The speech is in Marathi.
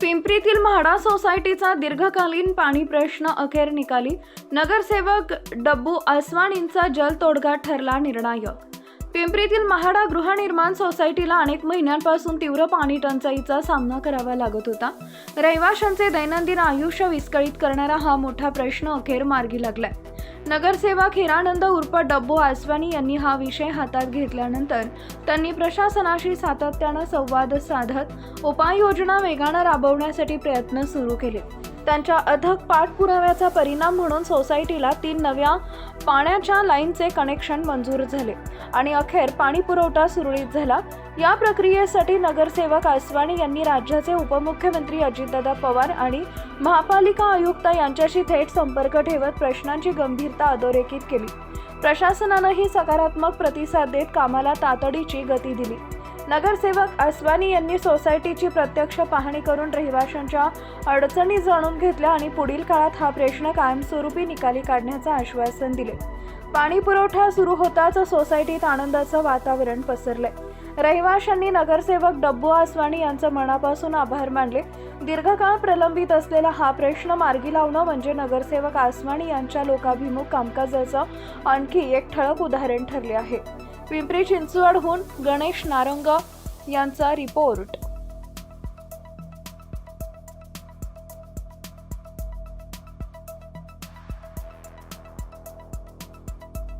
पिंपरीतील म्हाडा सोसायटीचा दीर्घकालीन पाणी प्रश्न अखेर निकाली. नगरसेवक डब्बू आसवाणींचा जलतोडगा ठरला निर्णायक. पिंपरीतील म्हाडा गृहनिर्माण सोसायटीला अनेक महिन्यांपासून तीव्र पाणी टंचाईचा सामना करावा लागत होता. रहिवाशांचे दैनंदिन आयुष्य विस्कळीत करणारा हा मोठा प्रश्न अखेर मार्गी लागलाय. नगरसेवक हिरानंद उर्फ डब्बू आसवानी यांनी हा विषय हातात घेतल्यानंतर त्यांनी प्रशासनाशी सातत्यानं संवाद साधत उपाययोजना वेगानं राबवण्यासाठी प्रयत्न सुरू केले. त्यांच्या अथक पाठपुराव्याचा परिणाम म्हणून सोसायटीला तीन नव्या पाण्याच्या लाईनचे कनेक्शन मंजूर झाले आणि अखेर पाणी पुरवठा सुरळीत झाला. या प्रक्रियेसाठी नगरसेवक आसवाणी यांनी राज्याचे उपमुख्यमंत्री अजितदादा पवार आणि महापालिका आयुक्त यांच्याशी थेट संपर्क ठेवत प्रश्नांची गंभीरता अधोरेखित केली. प्रशासनानंही सकारात्मक प्रतिसाद देत कामाला तातडीची गती दिली. नगरसेवक आसवानी यांनी सोसायटीची प्रत्यक्ष पाहणी करून रहिवाशांच्या अडचणी जाणून घेतल्या आणि पुढील काळात हा प्रश्न कायमस्वरूपी निकाली काढण्याचं आश्वासन दिले. पाणी पुरवठा सुरू होताच सोसायटीत आनंदाचं वातावरण पसरलंय. रहिवाशांनी नगरसेवक डब्बू आसवाणी यांचं मनापासून आभार मानले. दीर्घकाळ प्रलंबित असलेला हा प्रश्न मार्गी लावणं म्हणजे नगरसेवक आसवाणी यांच्या लोकाभिमुख कामकाजाचं आणखी एक ठळक उदाहरण ठरले आहे. पिंपरी चिंचवडहून गणेश नारंग यांचा रिपोर्ट.